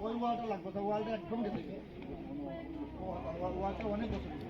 ওই ওয়ালটা লাগবে ওয়ালটা একদম ওয়ালটা অনেক বছর।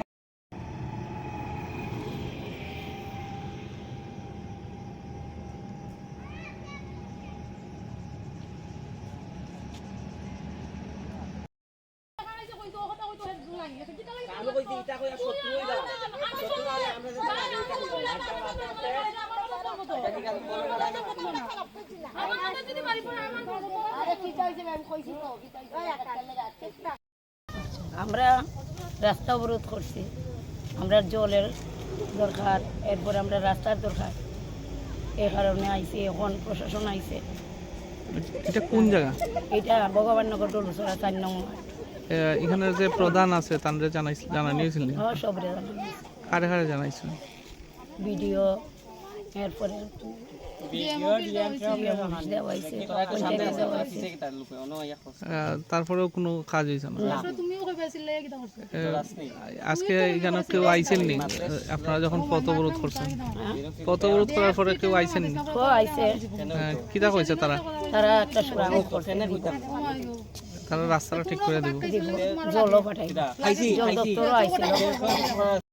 আমরা রাস্তা অবরোধ করছি। আমরা জলের দরকার এরপরে আমরা রাস্তার দরকার। এই কারণে আইছি এখন প্রশাসন আইসে। এটা কোন জায়গা? এটা ভগবাননগর ডলুসরা চার নম্বর। এখানে যে প্রধান আছে তানরে জানাই জানা নিয়েছিলেন হ্যাঁ কারে কারে জানাইছেন? ভিডিও এরপরে তারপরেও কোনো কাজ হয়েছে না? আজকে এখানে কেউ আইছেন নি? আপনারা যখন পথ অবরোধ করছেন। পথ অবরোধ করার পরে কেউ আইছেন নি? ও কিতা কইছে তারা? তারা একটা তারা রাস্তাটা ঠিক করে দেবো। জলও পাঠাইব জল দপ্তরও আইছিল